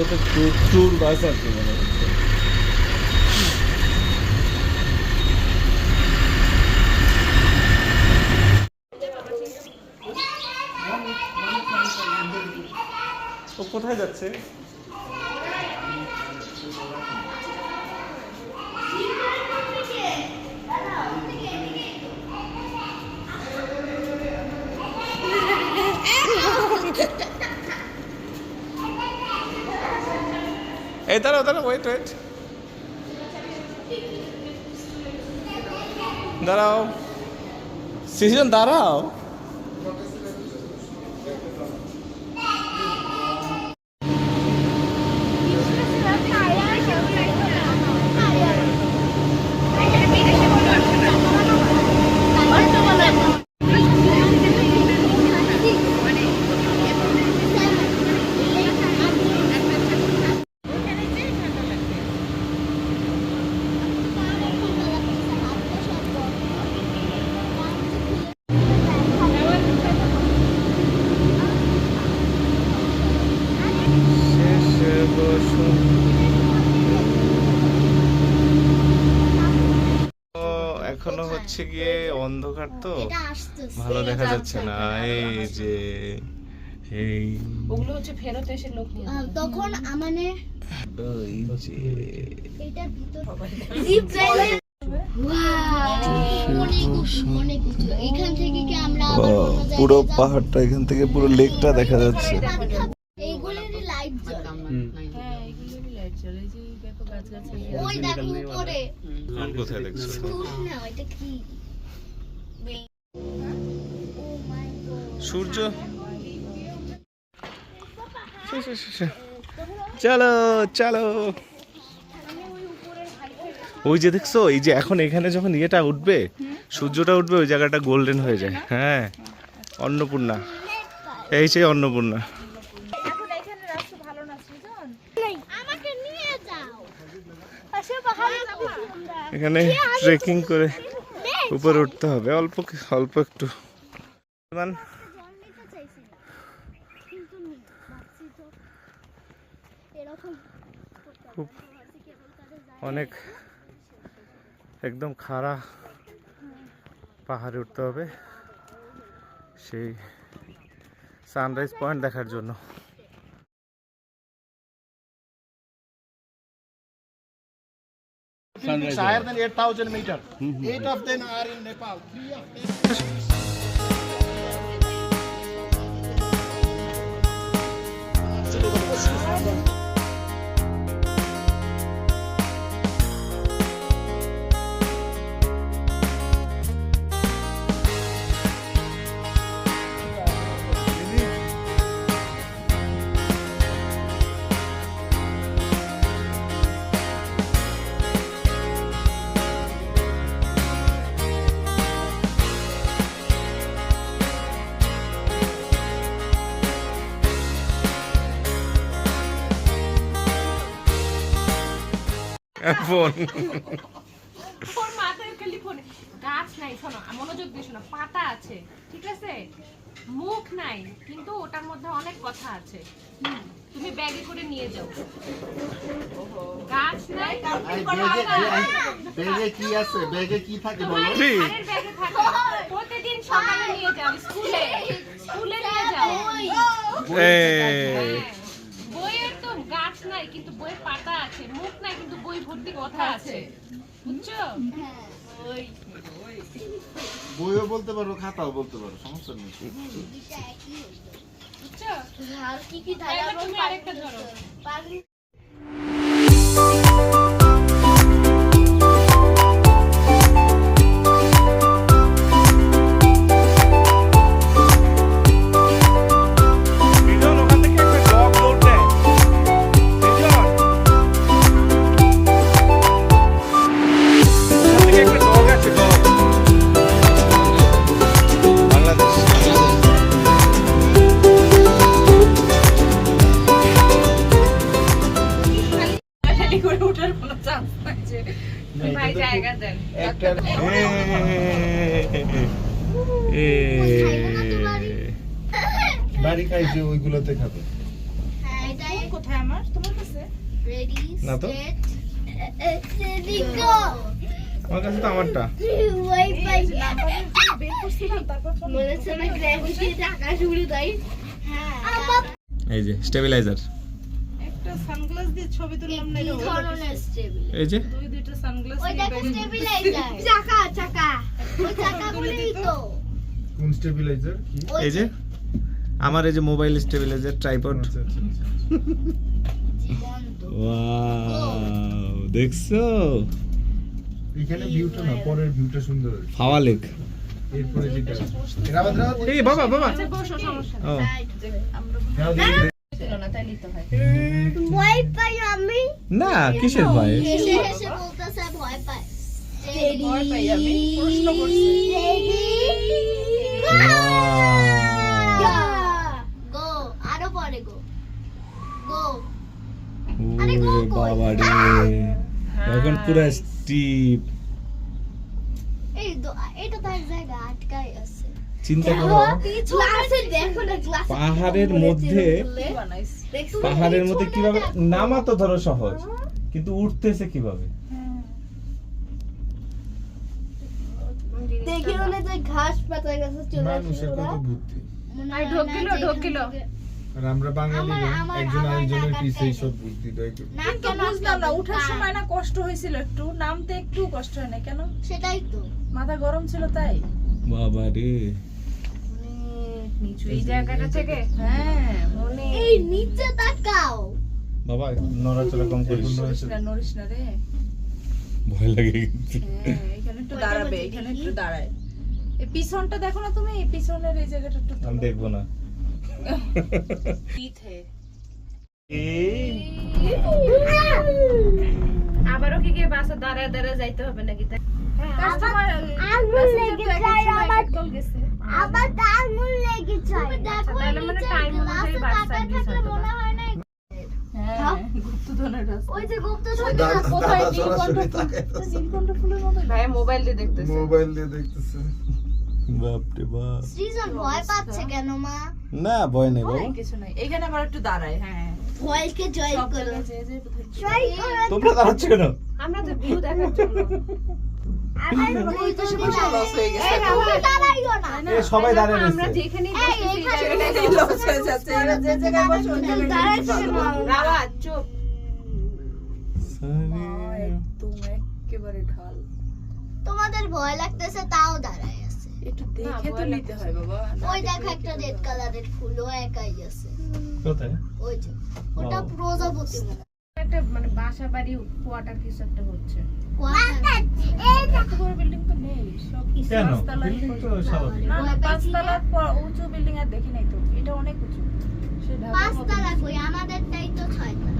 হতে প্রচুর আর কি মনে হচ্ছে। ও কোথায় যাচ্ছে? এই দাঁড়াও দাঁড়াও ওয়েট ওয়েট দাঁড়াও। সিজন দাঁড়াও। এখনও হচ্ছে গিয়ে অন্ধকার তো। ভালো দেখা যাচ্ছে না। এই যে এই ওগুলো হচ্ছে ফেরত এসে লোক তখন মানে যে। ভিতর জিপ ড্রাইভার জায়গায় পুরো পাহাড়টা এখান থেকে পুরো লেকটা দেখা যাচ্ছে পানি খাব। এইগুলোরই লাইট জ্বলে হ্যাঁ এগুলোরই লাইট জ্বলে এই যে দেখো গাছ গাছালি ওই দেখো উপরে কোন কোথায় দেখছ? গড সূর্য। চলো চলো। ওই যে দেখছ এই যে এখন এখানে যখন ইয়েটা উঠবে সূর্যটা উঠবে ওই জায়গাটা গোল্ডেন হয়ে যায়। হ্যাঁ অন্নপূর্ণা। এই সেই অন্নপূর্ণা আমাকে নিয়ে যাও আসে পাহাড়ে যাব আমরা এখানে ট্রেকিং করে উপরে উঠতে হবে। অল্প অল্প একটু। মান খুব অনেক একদম খাড়া পাহাড়ে উঠতে হবে। সেই সানরাইজ পয়েন্ট দেখার জন্য। It's higher than 8,000 meter. Eight of them are in Nepal. Three of them. Phone. ওর মাথায় খালি ফোনে। গাছ নাই শোনো মনোযোগ দিয়ে শোনো পাতা আছে ঠিক আছে? মুখ নাই কিন্তু ওটার মধ্যে অনেক কথা আছে। তুমি ব্যাগে করে নিয়ে যাও। গাছ নাই ব্যাগে কি আছে? ব্যাগে কি থাকে বলো? তোমার ব্যাগে থাকে। প্রতিদিন সকালে নিয়ে যাও স্কুলে। স্কুলে নিয়ে যাও এই বইয়ের তো গাছ নাই কিন্তু বইয়ের পাতা আছে। মুখ নাই কিন্তু বই ভর্তি কথা আছে। বুঝছ? ওই বইও বলতে পারো খাতাও বলতে পারো সমস্যা নেই। বুঝছ? আর কি কি ধারা আরেকটা ধরো। এ, বাড়ি খাইছে ওইগুলোতে খাবে। হ্যাঁ এটাই কোথায় আমার তোমার না তো। আমার কাছে তো আমারটা। এই যে স্টেবিলাইজার। একটা সানগ্লাস দিয়ে ছবি তুললাম না এই যে। দুই দুইটা সানগ্লাস ওই দেখো স্টেবিলাইজার। চাকা চাকা। ওই তো। কোন স্টেবিলাইজার? কি? এই যে আমার এই যে মোবাইল স্টেবিলাইজার ট্রাইপড। আচ্ছা আচ্ছা আচ্ছা। ওয়াও দেখছ? এখানে ভিউটা না পরের ভিউটা সুন্দর হয়েছে। হাওয়া লেক। এরপরে যেটা এই বাবা বাবা। বসো সমস্যা ও। হ্যাঁ, না তাই নিতে হয়। ভয় পাই আমি। না কিসের ভয়? বলতেছে ভয় পাই। ভয় পাই আমি? প্রশ্ন করছি। গো আরও পরে গো গো আরে গো ওরে কই? বাবা রে এখন পুরো স্টিপ এই এটা তো এক জায়গায় আছে। চিন্তা করো। ক্লাসে দেখো না ক্লাসে পাহাড়ের মধ্যে পাহাড়ের মধ্যে কীভাবে নামা তো ধরো সহজ কিন্তু উঠতেছে কীভাবে? মনে ঘাস পাতা গাছে চলে মানুষের কত বুদ্ধি। আই ঢোকিলো ঢোকিলো আর আমরা বাঙালি একজন আরেকজনের পিছে সব বুদ্ধি দেয়। কিন্তু বুঝলাম না সময় না কষ্ট হয়েছিল একটু নামতে একটু কষ্ট হয় না কেন? সেটাই তো। মাথা গরম ছিল তাই। বাবা রে। নিচু এই জায়গাটা থেকে। হ্যাঁ এই নিচে তাকাও। বাবা নড়াচড়া কম করিস। না নড়িস না রে। ভয় লাগে কিন্তু। হ্যাঁ এখানে একটু দাঁড়াবে এখানে একটু দাঁড়ায়। এই পিছনটা দেখো না তুমি? এই পিছনের এই জায়গাটা একটু আমি দেখব না। এই। আবারও কি কি বাসে দাঁড়ায় দাঁড়ায় যাইতে হবে নাকি? তাই কাস্টমার আঙুল লেগে যায় আমার গেছে। আবার আঙুল লেগে যায়। দেখো তাহলে মানে অনুযায়ী বাস। মনে হয় না হ্যাঁ। গুপ্তধনের রাস্তা। ওই যে গুপ্ত দাদা- কোথায়? দাদা সরাসরি নীলকণ্ঠ তাকায় ফুল নীলকণ্ঠ ফুলের মতো ভাই মোবাইল দিয়ে দেখতেছে। মোবাইল দিয়ে দেখতেছে। বাপরে বাপ। সৃজন ভয় পাচ্ছে কেন মা? না ভয় নেই ভয় বাবা কিছু নাই। এখানে আবার একটু দাঁড়ায় হ্যাঁ। ভয়কে জয় করো। জয় করো। তোমরা দাঁড়াচ্ছ কেন? আমরা তো ভিউ দেখার জন্য। সবাই দাঁড়িয়ে। তোমাদের ভয় লাগতেছে তাও দাঁড়ায়। একটু দেখে তো নিতে হয় বাবা। ওই দেখো একটা রেড কালারের ফুল ও একাই আছে। কোথায়? ওই যে ওটা প্রজাপতি একটা মানে বাসা বাড়ি কোয়ার্টার কিছু একটা হচ্ছে উঁচু বিল্ডিং আর দেখি নাই তো এটা অনেক উঁচু। কই? আমাদেরটাই তো ছয়তলা।